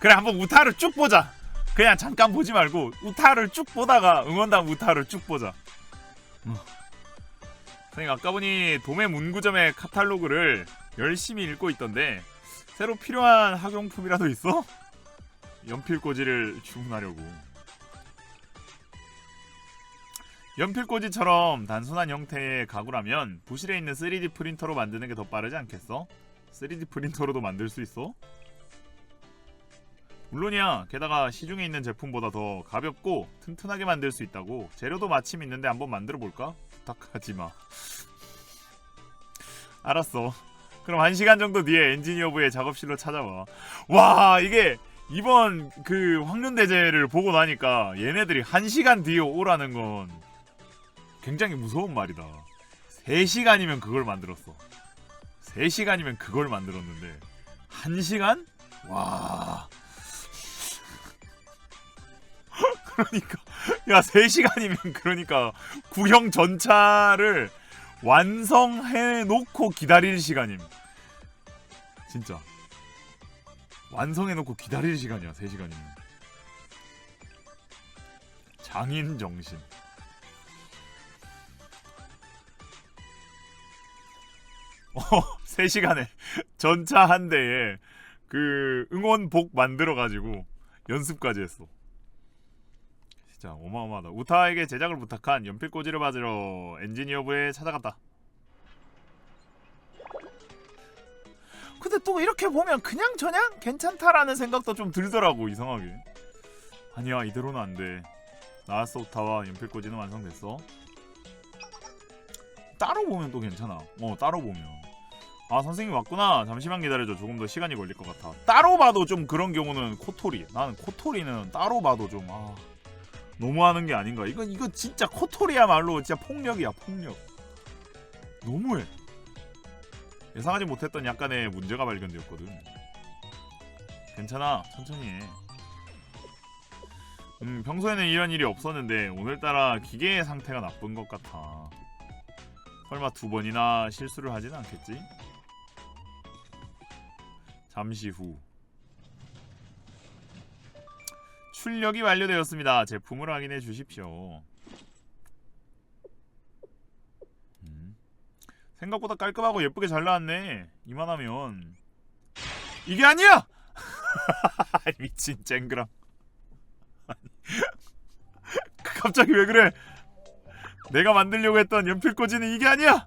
그래 한번 우타를 쭉 보자. 그냥 잠깐 보지 말고 우타를 쭉 보다가 응원단 우타를 쭉 보자. 어. 선생님 아까 보니 도매 문구점의 카탈로그를 열심히 읽고 있던데 새로 필요한 학용품이라도 있어? 연필꽂이를 주문하려고. 연필꽂이처럼 단순한 형태의 가구라면 부실에 있는 3D 프린터로 만드는 게 더 빠르지 않겠어? 3D 프린터로도 만들 수 있어? 물론이야. 게다가 시중에 있는 제품보다 더 가볍고 튼튼하게 만들 수 있다고. 재료도 마침 있는데 한번 만들어 볼까? 부탁하지 마. 알았어. 그럼 한 시간 정도 뒤에 엔지니어부의 작업실로 찾아와. 와 이게 이번 그 확률 대제를 보고 나니까 얘네들이 한 시간 뒤에 오라는 건 굉장히 무서운 말이다. 3시간이면 그걸 만들었어. 3시간이면 그걸 만들었는데 1시간? 와. 그러니까 야 3시간이면 그러니까 구형 전차를 완성해 놓고 기다릴 시간임. 진짜. 완성해 놓고 기다릴 시간이야. 3시간이면. 장인 정신. 어, 3시간에 전차 한 대에 그 응원복 만들어 가지고 연습까지 했어. 진짜 어마어마하다. 우타에게 제작을 부탁한 연필꽂이를 받으러 엔지니어부에 찾아갔다. 근데 또 이렇게 보면 그냥 저냥 괜찮다라는 생각도 좀 들더라고 이상하게. 아니야 이대로는 안 돼. 나왔어 우타와 연필꽂이는 완성됐어. 따로 보면 또 괜찮아. 어 따로 보면. 아 선생님 왔구나. 잠시만 기다려줘. 조금 더 시간이 걸릴 것 같아. 따로 봐도 좀 그런 경우는 코토리. 나는 코토리는 따로 봐도 좀 아. 너무하는 게 아닌가. 이건 이거 진짜 코토리야 말로 진짜 폭력이야 폭력. 너무해. 예상하지 못했던 약간의 문제가 발견되었거든. 괜찮아 천천히 해. 음 평소에는 이런 일이 없었는데 오늘따라 기계의 상태가 나쁜 것 같아. 설마 두 번이나 실수를 하진 않겠지? 잠시 후 출력이 완료되었습니다. 제품을 확인해 주십시오. 음. 생각보다 깔끔하고 예쁘게 잘 나왔네. 이만하면 이게 아니야! 미친 쨍그랑. 갑자기 왜 그래? 내가 만들려고 했던 연필꽂이는 이게 아니야!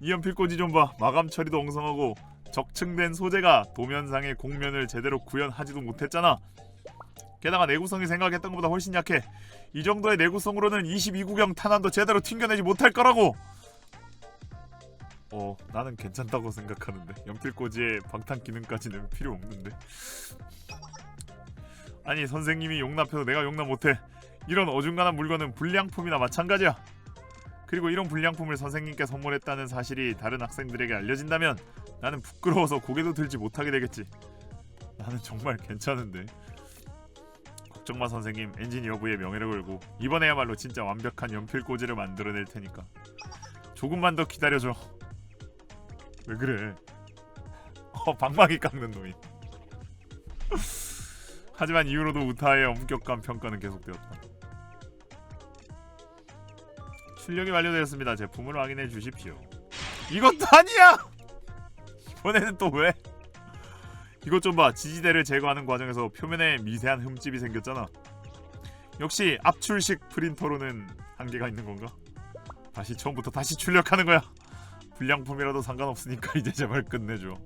이 연필꽂이 좀 봐. 마감 처리도 엉성하고 적층된 소재가 도면상의 곡면을 제대로 구현하지도 못했잖아. 게다가 내구성이 생각했던 것보다 훨씬 약해. 이 정도의 내구성으로는 22구경 탄환도 제대로 튕겨내지 못할 거라고. 어, 나는 괜찮다고 생각하는데 연필꽂이에 방탄 기능까지는 필요 없는데. 아니 선생님이 용납해도 내가 용납 못해. 이런 어중간한 물건은 불량품이나 마찬가지야. 그리고 이런 불량품을 선생님께 선물했다는 사실이 다른 학생들에게 알려진다면 나는 부끄러워서 고개도 들지 못하게 되겠지. 나는 정말 괜찮은데. 걱정마 선생님 엔지니어부의 명예를 걸고 이번에야말로 진짜 완벽한 연필 꽂이를 만들어낼 테니까. 조금만 더 기다려줘. 왜 그래? 어 방망이 깎는 놈이. 하지만 이후로도 우타의 엄격한 평가는 계속되었다. 출력이 완료되었습니다. 제품을 확인해 주십시오. 이것도 아니야! 이번에는 또 왜? 이것 좀 봐. 지지대를 제거하는 과정에서 표면에 미세한 흠집이 생겼잖아. 역시 압출식 프린터로는 한계가 있는 건가? 다시 처음부터 다시 출력하는 거야. 불량품이라도 상관없으니까 이제 제발 끝내줘.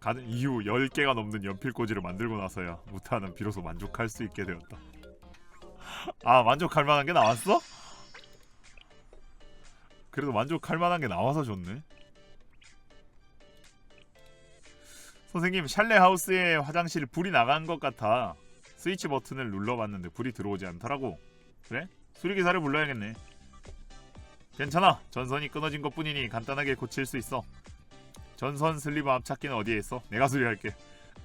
가는 이후 10개가 넘는 연필꽂이를 만들고 나서야 무타는 비로소 만족할 수 있게 되었다. 아 만족할 만한 게 나왔어? 그래도 만족할 만한 게 나와서 좋네. 선생님 샬레 하우스의 화장실 불이 나간 것 같아. 스위치 버튼을 눌러봤는데 불이 들어오지 않더라고. 그래? 수리기사를 불러야겠네. 괜찮아. 전선이 끊어진 것 뿐이니 간단하게 고칠 수 있어. 전선 슬리브 앞찾기는 어디에 있어? 내가 수리할게.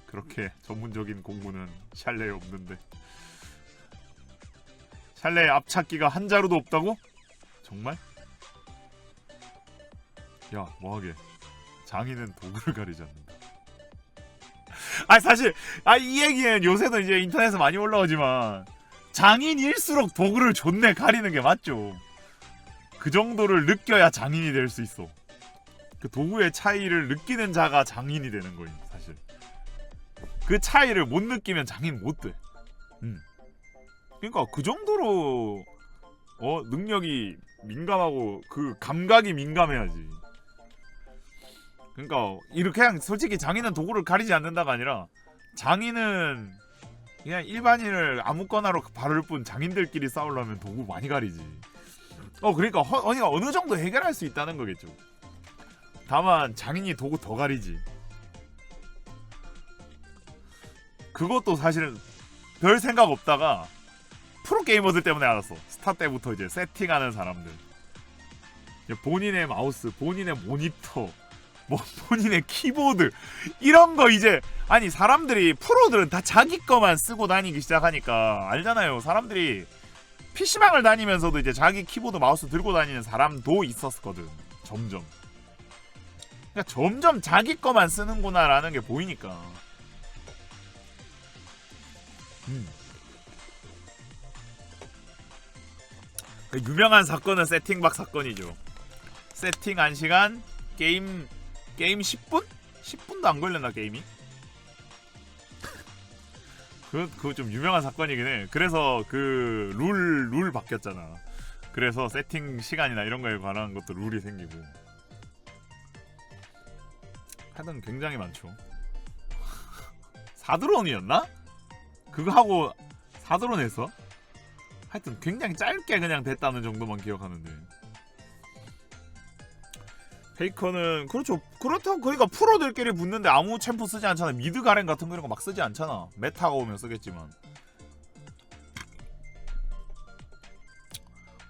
그렇게 전문적인 공부는 샬레에 없는데. 샬레 앞찾기가 한 자루도 없다고? 정말? 야 뭐하게 장인은 도구를 가리지 않는다. 아 사실 아 이 얘기는 요새도 이제 인터넷에 많이 올라오지만 장인일수록 도구를 존내 가리는 게 맞죠. 그 정도를 느껴야 장인이 될 수 있어. 그 도구의 차이를 느끼는 자가 장인이 되는 거임 사실. 그 차이를 못 느끼면 장인 못 돼. 음. 그러니까 그 정도로 어 능력이 민감하고 그 감각이 민감해야지. 그러니까 이렇게 그냥 솔직히 장인은 도구를 가리지 않는다가 아니라 장인은 그냥 일반인을 아무거나로 바를 뿐 장인들끼리 싸우려면 도구 많이 가리지. 어 그러니까 허, 그러니까 어느 정도 해결할 수 있다는 거겠죠. 다만 장인이 도구 더 가리지. 그것도 사실은 별 생각 없다가 프로 게이머들 때문에 알았어. 스타 때부터 이제 세팅하는 사람들. 본인의 마우스, 본인의 모니터, 뭐 본인의 키보드 이런 거 이제 아니 사람들이 프로들은 다 자기 거만 쓰고 다니기 시작하니까 알잖아요. 사람들이 PC방을 다니면서도 이제 자기 키보드 마우스 들고 다니는 사람도 있었거든. 점점. 그러니까 점점 자기 거만 쓰는구나라는 게 보이니까. 음. 그 유명한 사건은 세팅박 사건이죠. 세팅 한 시간 게임 게임 10분? 10분도 안 걸렸나 게임이? 그 그거 좀 유명한 사건이긴 해. 그래서 그 룰 룰 바뀌었잖아. 그래서 세팅 시간이나 이런 거에 관한 것도 룰이 생기고. 하여튼 굉장히 많죠. 사드론이었나? 그거 하고 사드론 했어? 하여튼 굉장히 짧게 그냥 됐다는 정도만 기억하는데. 페이커는 그렇죠. 그렇다고 그러니까 프로들끼리 붙는데 아무 챔프 쓰지 않잖아. 미드 가렌 같은 거 이런 거 막 쓰지 않잖아. 메타가 오면 쓰겠지만.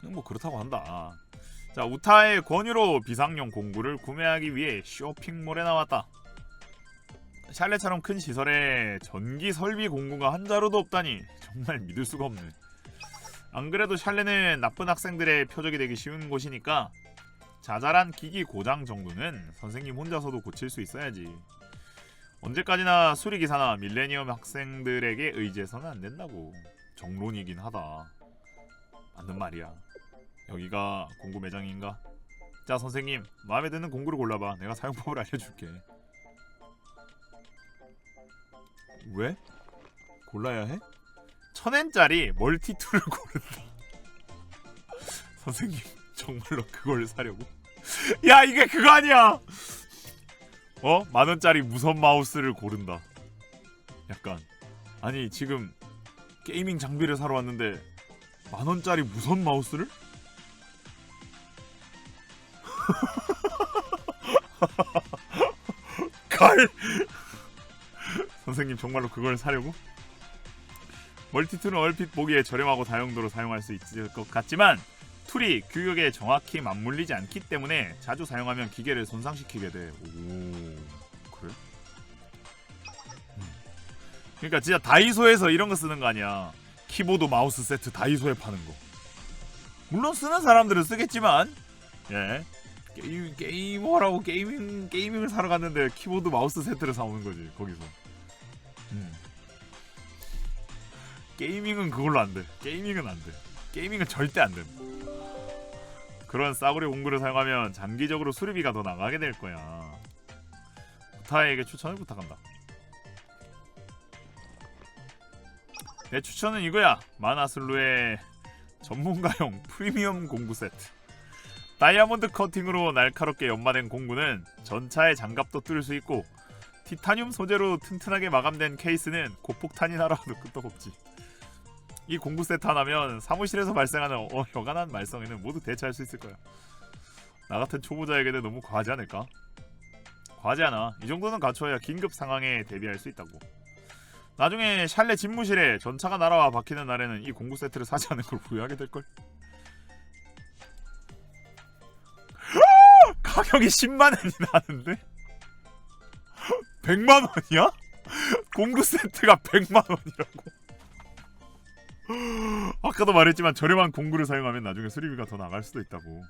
뭐 그렇다고 한다. 자 우타의 권유로 비상용 공구를 구매하기 위해 쇼핑몰에 나왔다. 샬레처럼 큰 시설에 전기 설비 공구가 한 자루도 없다니 정말 믿을 수가 없네. 안 그래도 샬레는 나쁜 학생들의 표적이 되기 쉬운 곳이니까 자잘한 기기 고장 정도는 선생님 혼자서도 고칠 수 있어야지. 언제까지나 수리기사나 밀레니엄 학생들에게 의지해서는 안 된다고. 정론이긴 하다. 맞는 말이야. 여기가 공구 매장인가? 자 선생님 마음에 드는 공구를 골라봐. 내가 사용법을 알려줄게. 왜? 골라야 해? 천엔짜리 멀티툴을 고른다. 선생님 정말로 그걸 사려고? 야 이게 그거 아니야. 어? 만 원짜리 무선 마우스를 고른다. 약간 아니 지금 게이밍 장비를 사러 왔는데 만 원짜리 무선 마우스를? 갈. 선생님 정말로 그걸 사려고? 멀티툴은 얼핏 보기에 저렴하고 다용도로 사용할 수 있을 것 같지만 툴이 규격에 정확히 맞물리지 않기 때문에 자주 사용하면 기계를 손상시키게 돼. 오, 그래? 음. 그러니까 진짜 다이소에서 이런 거 쓰는 거 아니야. 키보드 마우스 세트 다이소에 파는 거. 물론 쓰는 사람들은 쓰겠지만, 예. 게임, 게이머라고 게이밍, 게이밍을 사러 갔는데 키보드 마우스 세트를 사오는 거지, 거기서. 음. 게이밍은 그걸로 안 돼. 게이밍은 안 돼. 게이밍은 절대 안 돼. 그런 싸구려 공구를 사용하면 장기적으로 수리비가 더 나가게 될 거야. 부타에게 추천을 부탁한다. 내 추천은 이거야. 마나슬루의 전문가용 프리미엄 공구 세트. 다이아몬드 커팅으로 날카롭게 연마된 공구는 전차의 장갑도 뚫을 수 있고 티타늄 소재로 튼튼하게 마감된 케이스는 고폭탄이 날아와도 끄떡없지. 이 공구 세트 하나면 사무실에서 발생하는 어, 여간한 말썽에는 모두 대처할 수 있을 거야. 나 같은 초보자에게는 너무 과하지 않을까? 과하지 않아. 이 정도는 갖춰야 긴급 상황에 대비할 수 있다고. 나중에 샬레 집무실에 전차가 날아와 박히는 날에는 이 공구 세트를 사지 않은 걸 후회하게 될 걸. 가격이 10만 원이 나는데? 100만 원이야? 공구 세트가 100만 원이라고. 아까도 말했지만 저렴한 공구를 사용하면 나중에 수리비가 더 나갈 수도 있다고.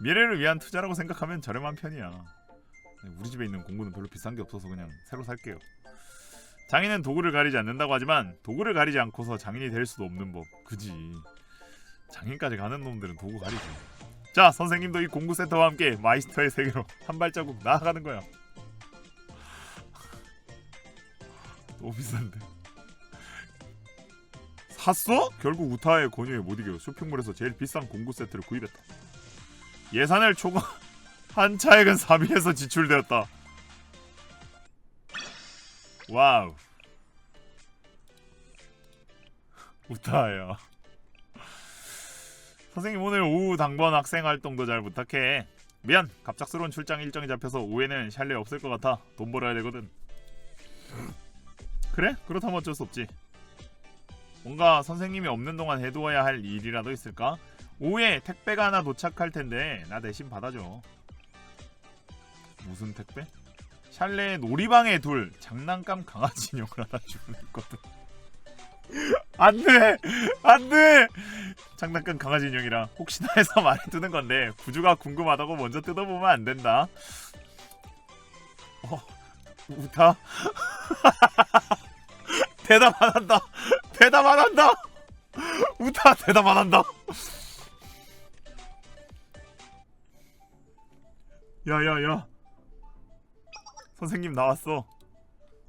미래를 위한 투자라고 생각하면 저렴한 편이야. 우리 집에 있는 공구는 별로 비싼 게 없어서 그냥 새로 살게요. 장인은 도구를 가리지 않는다고 하지만 도구를 가리지 않고서 장인이 될 수도 없는 법. 그지. 장인까지 가는 놈들은 도구 가리지. 자, 선생님도 이 공구 세트와 함께 마이스터의 세계로 한 발자국 나아가는 거야. 너무 비싼데. 샀어? 결국 우타의 권유에 못 이겨 쇼핑몰에서 제일 비싼 공구 세트를 구입했다. 예산을 초과 한 차액은 3일에서 지출되었다. 와우. 우타야. 선생님 오늘 오후 당번 학생 활동도 잘 부탁해. 미안. 갑작스러운 출장 일정이 잡혀서 오후에는 샬레 없을 것 같아. 돈 벌어야 되거든. 그래? 그렇다면 어쩔 수 없지. 뭔가 선생님이 없는 동안 해두어야 할 일이라도 있을까? 오후에 택배가 하나 도착할 텐데 나 대신 받아줘. 무슨 택배? 샬레 놀이방에 둘 장난감 강아지 인형을 하나 주문했거든. 안돼, 안돼. 장난감 강아지 인형이라 혹시나 해서 말해 두는 건데 구주가 궁금하다고 먼저 뜯어보면 안 된다. 어, 우타. 대답 안 한다. 대답 안 한다. 우타 대답 안 한다. 야야야. 선생님 나왔어.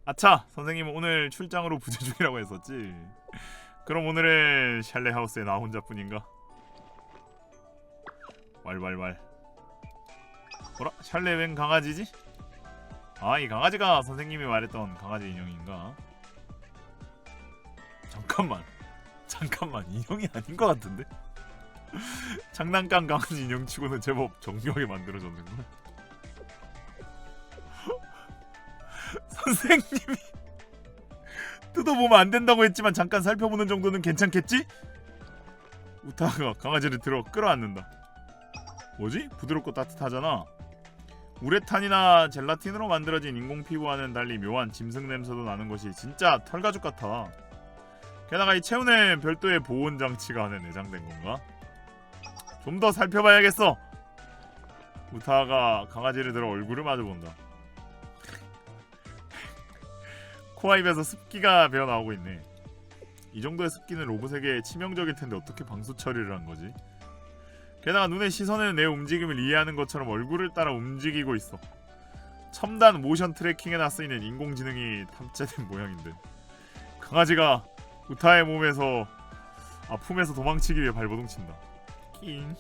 아차, 선생님 오늘 출장으로 부재 중이라고 했었지. 그럼 오늘은 샬레 하우스에 나 혼자뿐인가? 왈왈왈. 뭐라? 샬레 웬 강아지지? 아, 이 강아지가 선생님이 말했던 강아지 인형인가? 잠깐만. 잠깐만. 인형이 아닌 것 같은데? 장난감 강아지 인형 치고는 제법 정교하게 만들어졌는걸? 선생님이 뜯어보면 안 된다고 했지만 잠깐 살펴보는 정도는 괜찮겠지? 우타가 강아지를 들어 끌어안는다. 뭐지? 부드럽고 따뜻하잖아. 우레탄이나 젤라틴으로 만들어진 인공 피부와는 달리 묘한 짐승 냄새도 나는 것이 진짜 털가죽 같아. 게다가 이 체온에 별도의 보온 장치가 안에 내장된 건가? 좀 더 살펴봐야겠어. 우타가 강아지를 들어 얼굴을 마주본다. 코와 입에서 습기가 배어 나오고 있네. 이 정도의 습기는 로봇에게 치명적일 텐데 어떻게 방수 처리를 한 거지? 게다가 눈의 시선은 내 움직임을 이해하는 것처럼 얼굴을 따라 움직이고 있어. 첨단 모션 트래킹에나 쓰이는 인공지능이 탑재된 모양인데 강아지가 우타의 몸에서 아 품에서 도망치기 위해 발버둥 친다. 낑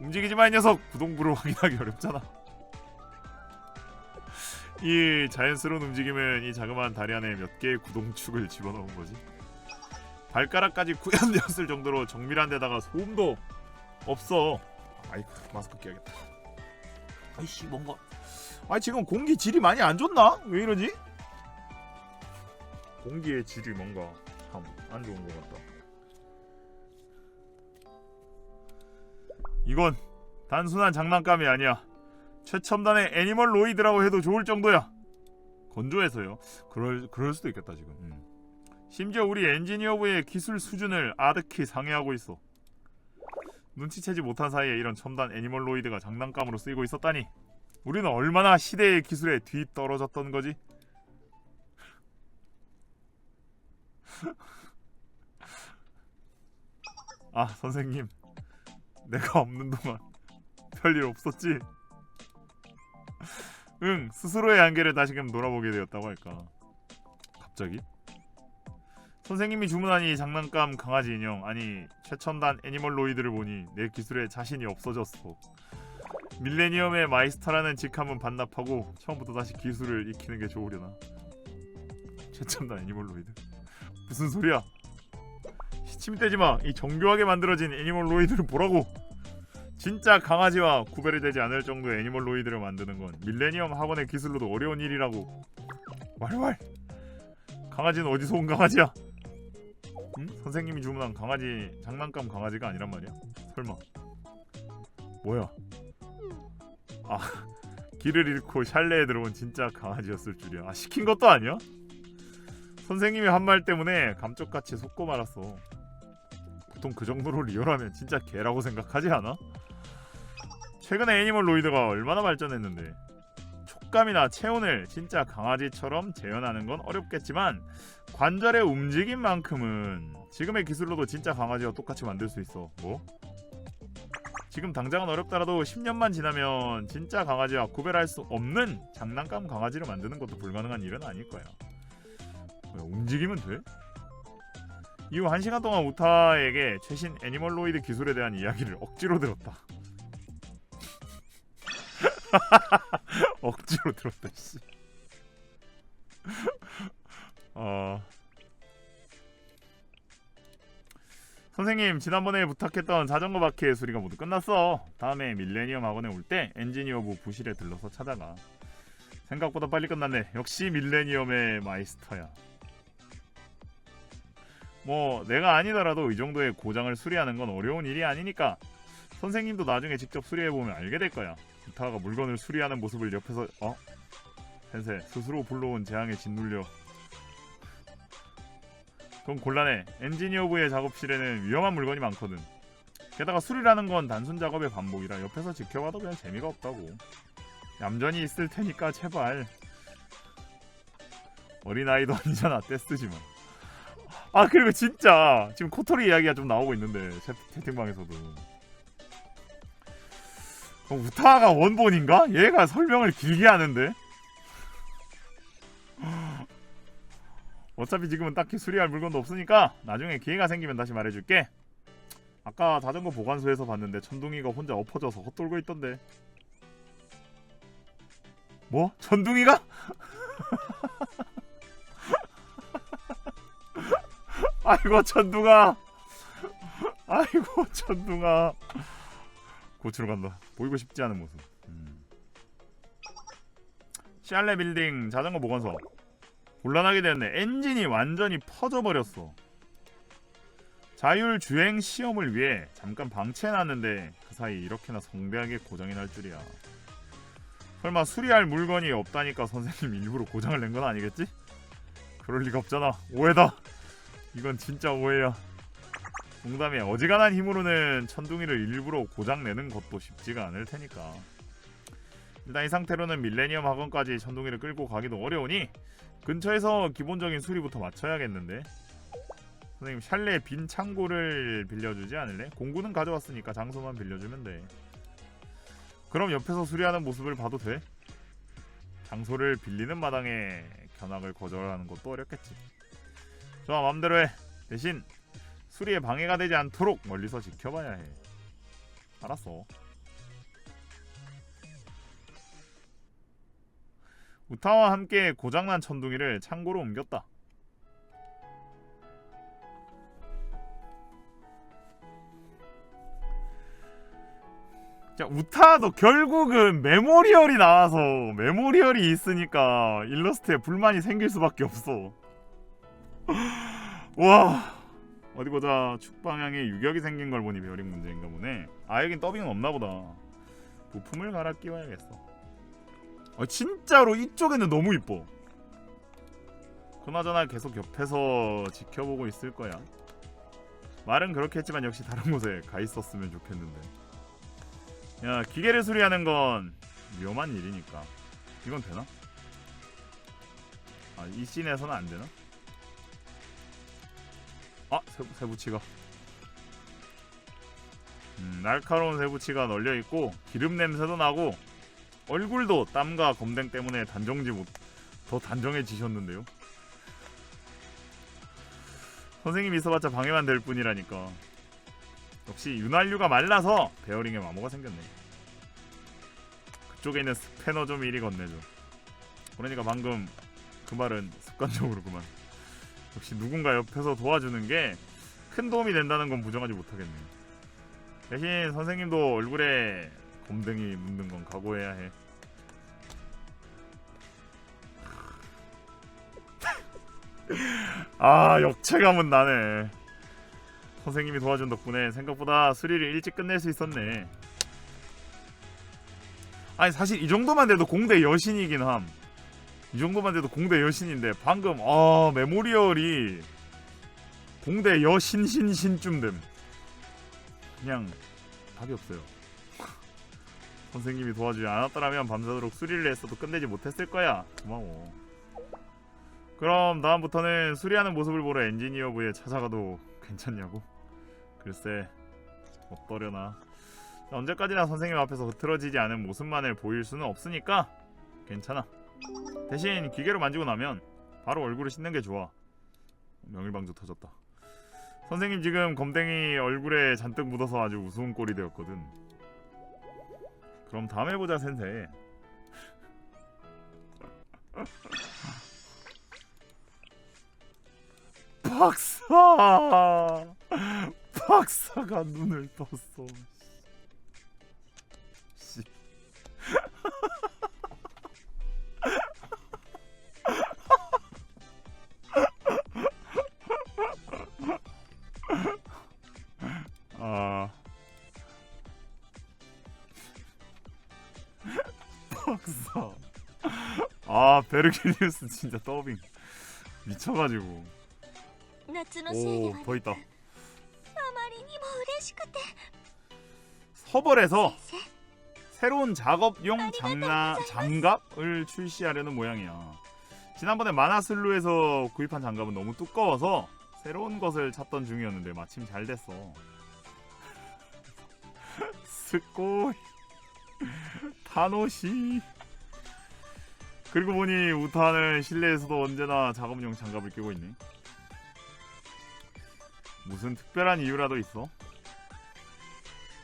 움직이지 마이 녀석 구동부를 확인하기 어렵잖아. 이 자연스러운 움직임은 이 자그마한 다리 안에 몇 개의 구동축을 집어넣은 거지. 발가락까지 구현되었을 정도로 정밀한 데다가 소음도 없어. 아이고 마스크 끼야겠다. 아이씨 뭔가. 아 지금 공기 질이 많이 안 좋나? 왜 이러지? 공기의 질이 뭔가 참 안 좋은 것 같다. 이건 단순한 장난감이 아니야. 최첨단의 애니멀 로이드라고 해도 좋을 정도야. 건조해서요. 그럴 그럴 수도 있겠다 지금. 음. 심지어 우리 엔지니어부의 기술 수준을 아득히 상회하고 있어. 눈치채지 못한 사이에 이런 첨단 애니멀 로이드가 장난감으로 쓰이고 있었다니. 우리는 얼마나 시대의 기술에 뒤 떨어졌던 거지? 아 선생님, 내가 없는 동안 별일 없었지? 응, 스스로의 한계를 다시금 놀아보게 되었다고 할까. 갑자기? 선생님이 주문한 이 장난감 강아지 인형 아니 최첨단 애니멀 로이드를 보니 내 기술에 자신이 없어졌어. 밀레니엄의 마이스터라는 직함은 반납하고 처음부터 다시 기술을 익히는 게 좋으려나. 최첨단 애니멀 로이드. 무슨 소리야? 시침 떼지 마. 이 정교하게 만들어진 애니멀 로이드를 보라고. 진짜 강아지와 구별이 되지 않을 정도의 애니멀 로이드를 만드는 건 밀레니엄 학원의 기술로도 어려운 일이라고. 왈왈. 강아지는 어디서 온 강아지야? 응? 선생님이 주문한 강아지 장난감 강아지가 아니란 말이야? 설마. 뭐야? 아 길을 잃고 샬레에 들어온 진짜 강아지였을 줄이야. 아 시킨 것도 아니야? 선생님이 한 말 때문에 감쪽같이 속고 말았어. 보통 그 정도로 리얼하면 진짜 개라고 생각하지 않아? 최근에 애니멀 로이드가 얼마나 발전했는데 촉감이나 체온을 진짜 강아지처럼 재현하는 건 어렵겠지만 관절의 움직임만큼은 지금의 기술로도 진짜 강아지와 똑같이 만들 수 있어. 뭐? 지금 당장은 어렵더라도 10년만 지나면 진짜 강아지와 구별할 수 없는 장난감 강아지를 만드는 것도 불가능한 일은 아닐 거야. 움직이면 돼? 이후 1시간 동안 우타에게 최신 애니멀로이드 기술에 대한 이야기를 억지로 들었다. 억지로 들었다 씨. 어. 선생님 지난번에 부탁했던 자전거 바퀴의 수리가 모두 끝났어. 다음에 밀레니엄 학원에 올 때 엔지니어부 부실에 들러서 찾아가. 생각보다 빨리 끝났네. 역시 밀레니엄의 마이스터야. 뭐 내가 아니더라도 이 정도의 고장을 수리하는 건 어려운 일이 아니니까 선생님도 나중에 직접 수리해 보면 알게 될 거야. 부타가 물건을 수리하는 모습을 옆에서 어? 센세 스스로 불러온 재앙에 짓눌려. 그럼 곤란해. 엔지니어부의 작업실에는 위험한 물건이 많거든. 게다가 수리라는 건 단순 작업의 반복이라 옆에서 지켜봐도 그냥 재미가 없다고. 얌전히 있을 테니까 제발. 어린아이도 아니잖아 떼쓰지 마 아 그리고 진짜 지금 코토리 이야기가 좀 나오고 있는데 채, 채팅방에서도 어, 우타가 원본인가? 얘가 설명을 길게 하는데 어차피 지금은 딱히 수리할 물건도 없으니까 나중에 기회가 생기면 다시 말해줄게 아까 자전거 보관소에서 봤는데 천둥이가 혼자 엎어져서 헛돌고 있던데 뭐? 천둥이가? 아이고 천둥아. 아이고 천둥아. 고치러 간다 보이고 싶지 않은 모습. 음. 샬레 빌딩 자전거 보관소. 곤란하게 되었네. 엔진이 완전히 퍼져버렸어. 자율 주행 시험을 위해 잠깐 방치해놨는데 그 사이 이렇게나 성대하게 고장이 날 줄이야. 설마 수리할 물건이 없다니까 선생님 일부러 고장을 낸 건 아니겠지? 그럴 리가 없잖아. 오해다 이건 진짜 오해야. 농담에 어지간한 힘으로는 천둥이를 일부러 고장 내는 것도 쉽지가 않을 테니까. 일단 이 상태로는 밀레니엄 학원까지 천둥이를 끌고 가기도 어려우니 근처에서 기본적인 수리부터 마쳐야겠는데. 선생님 샬레 빈 창고를 빌려주지 않을래? 공구는 가져왔으니까 장소만 빌려주면 돼. 그럼 옆에서 수리하는 모습을 봐도 돼? 장소를 빌리는 마당에 견학을 거절하는 것도 어렵겠지 좋아 맘대로 해. 대신 수리에 방해가 되지 않도록 멀리서 지켜봐야 해. 알았어. 우타와 함께 고장난 천둥이를 창고로 옮겼다. 자, 우타도 결국은 메모리얼이 나와서 메모리얼이 있으니까 일러스트에 불만이 생길 수밖에 없어. 와 어디 보자 축 방향에 유격이 생긴 걸 보니 베어링 문제인가 보네. 아 여긴 더빙은 없나 보다. 부품을 갈아 끼워야겠어. 아 진짜로 이쪽에는 너무 이뻐. 그나저나 계속 옆에서 지켜보고 있을 거야. 말은 그렇게 했지만 역시 다른 곳에 가 있었으면 좋겠는데. 야 기계를 수리하는 건 위험한 일이니까 이건 되나? 아이 씬에서는 안 되나? 아 세, 세부치가 음, 날카로운 세부치가 널려 있고 기름 냄새도 나고 얼굴도 땀과 검댕 때문에 단정지 못, 더 단정해지셨는데요. 선생님 있어봤자 방해만 될 뿐이라니까. 역시 윤활유가 말라서 베어링에 마모가 생겼네. 그쪽에 있는 스패너 좀 이리 건네줘. 그러니까 방금 그 말은 습관적으로 그만. 역시 누군가 옆에서 도와주는 게 큰 도움이 된다는 건 부정하지 못하겠네. 대신 선생님도 얼굴에 검댕이 묻는 건 각오해야 해. 아 역체감은 나네. 선생님이 도와준 덕분에 생각보다 수리를 일찍 끝낼 수 있었네. 아니 사실 이 정도만 돼도 공대 여신이긴 함. 이 정도만 돼도 공대 여신인데 방금 아 메모리얼이 공대 여신신신쯤 됨. 그냥 답이 없어요. 선생님이 도와주지 않았더라면 밤새도록 수리를 했어도 끝내지 못했을 거야. 고마워. 그럼 다음부터는 수리하는 모습을 보러 엔지니어부에 찾아가도 괜찮냐고? 글쎄 어떠려나. 언제까지나 선생님 앞에서 흐트러지지 않은 모습만을 보일 수는 없으니까 괜찮아. 대신 기계로 만지고 나면 바로 얼굴을 씻는 게 좋아. 명일방주 터졌다. 선생님 지금 검댕이 얼굴에 잔뜩 묻어서 아주 우스운 꼴이 되었거든. 그럼 다음에 보자 센세. 박사! 박사가 눈을 떴어. 씨. 아, 베르기니우스 진짜 더빙 미쳐가지고. 夏のせいで 오, は 더 있다. あまりにも嬉しくて 서벌에서 先 새로운 작업용 장나, 장갑을 출시하려는 모양이야. 지난번에 마나슬루에서 구입한 장갑은 너무 두꺼워서 새로운 것을 찾던 중이었는데 마침 잘 됐어. 스코이 타노시 그리고 보니 우타는 실내에서도 언제나 작업용 장갑을 끼고 있네. 무슨 특별한 이유라도 있어?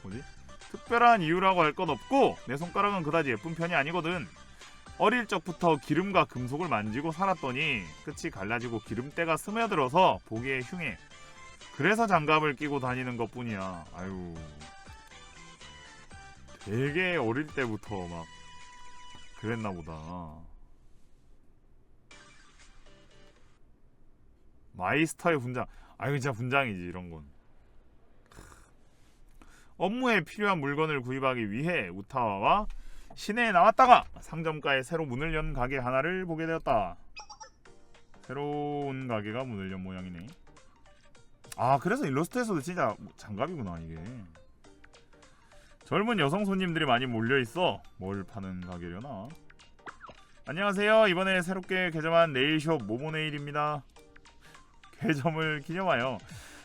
뭐지? 특별한 이유라고 할 건 없고 내 손가락은 그다지 예쁜 편이 아니거든. 어릴 적부터 기름과 금속을 만지고 살았더니 끝이 갈라지고 기름때가 스며들어서 보기에 흉해. 그래서 장갑을 끼고 다니는 것뿐이야. 아유. 되게 어릴 때부터 막 그랬나 보다. 마이스터의 분장. 아유 진짜 분장이지 이런 건. 업무에 필요한 물건을 구입하기 위해 우타와와 시내에 나왔다가 상점가에 새로 문을 연 가게 하나를 보게 되었다. 새로운 가게가 문을 연 모양이네. 아 그래서 일러스트에서도 진짜 장갑이구나 이게. 젊은 여성 손님들이 많이 몰려 있어. 뭘 파는 가게려나? 안녕하세요. 이번에 새롭게 개점한 네일숍 모모네일입니다. 개점을 기념하여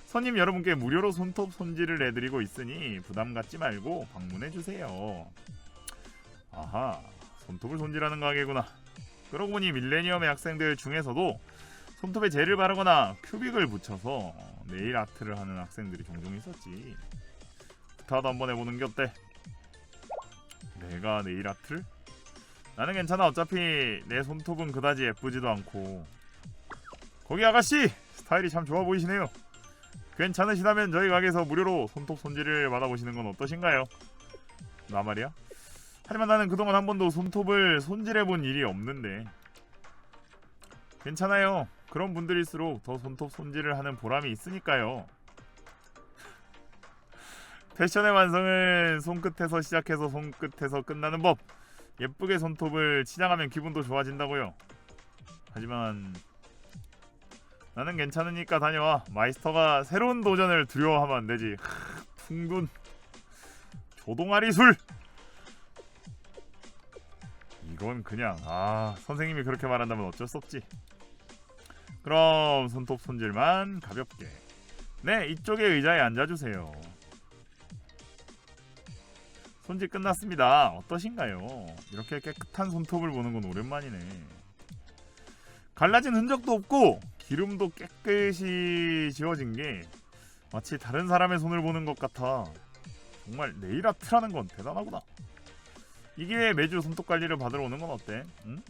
손님 여러분께 무료로 손톱 손질을 해드리고 있으니 부담 갖지 말고 방문해 주세요. 아하, 손톱을 손질하는 가게구나. 그러고 보니 밀레니엄의 학생들 중에서도 손톱에 젤을 바르거나 큐빅을 붙여서 네일 아트를 하는 학생들이 종종 있었지. 부타도 한번 해보는 게 어때? 내가 네일 아트를? 나는 괜찮아. 어차피 내 손톱은 그다지 예쁘지도 않고. 거기 아가씨 스타일이 참 좋아 보이시네요. 괜찮으시다면 저희 가게에서 무료로 손톱 손질을 받아보시는 건 어떠신가요? 나 말이야? 하지만 나는 그동안 한 번도 손톱을 손질해본 일이 없는데 괜찮아요. 그런 분들일수록 더 손톱 손질을 하는 보람이 있으니까요. 패션의 완성은 손끝에서 시작해서 손끝에서 끝나는 법. 예쁘게 손톱을 치장하면 기분도 좋아진다고요. 하지만 나는 괜찮으니까 다녀와. 마이스터가 새로운 도전을 두려워하면 안 되지. 하, 퉁둔 조동아리 술. 이건 그냥 아 선생님이 그렇게 말한다면 어쩔 수 없지. 그럼 손톱 손질만 가볍게. 네 이쪽에 의자에 앉아주세요. 손질 끝났습니다. 어떠신가요? 이렇게 깨끗한 손톱을 보는 건 오랜만이네. 갈라진 흔적도 없고 기름도 깨끗이 지워진 게 마치 다른 사람의 손을 보는 것 같아. 정말 네일 아트라는 건 대단하구나. 이 기회에 매주 손톱 관리를 받으러 오는 건 어때? 응?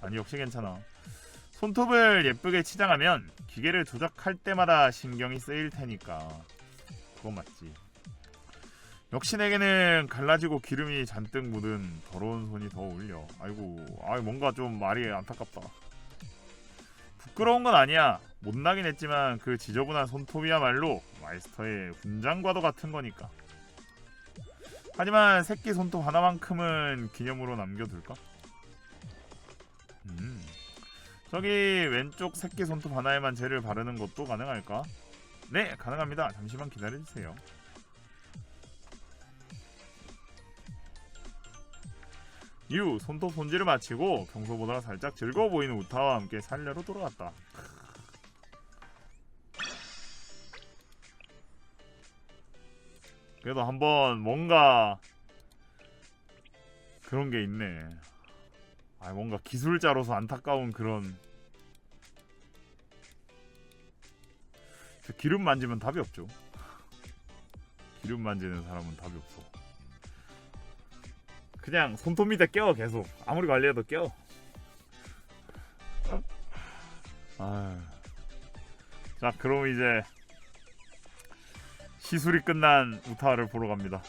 아니 역시 괜찮아. 손톱을 예쁘게 치장하면 기계를 조작할 때마다 신경이 쓰일 테니까 그건 맞지. 역시 내게는 갈라지고 기름이 잔뜩 묻은 더러운 손이 더 어울려. 아이고, 아 뭔가 좀 말이 안타깝다. 부끄러운 건 아니야. 못나긴 했지만 그 지저분한 손톱이야말로 마이스터의 분장과도 같은 거니까. 하지만 새끼 손톱 하나만큼은 기념으로 남겨둘까? 음. 저기 왼쪽 새끼 손톱 하나에만 젤을 바르는 것도 가능할까? 네, 가능합니다. 잠시만 기다려주세요. 이후 손톱 손질을 마치고 평소보다 살짝 즐거워 보이는 우타와 함께 살려로 돌아갔다. 그래도 한번 뭔가 그런 게 있네. 아 뭔가 기술자로서 안타까운 그런 저 기름 만지면 답이 없죠. 기름 만지는 사람은 답이 없어. 그냥 손톱 밑에 껴 계속 아무리 관리해도 껴. 아. 자 그럼 이제 시술이 끝난 우타를 보러 갑니다.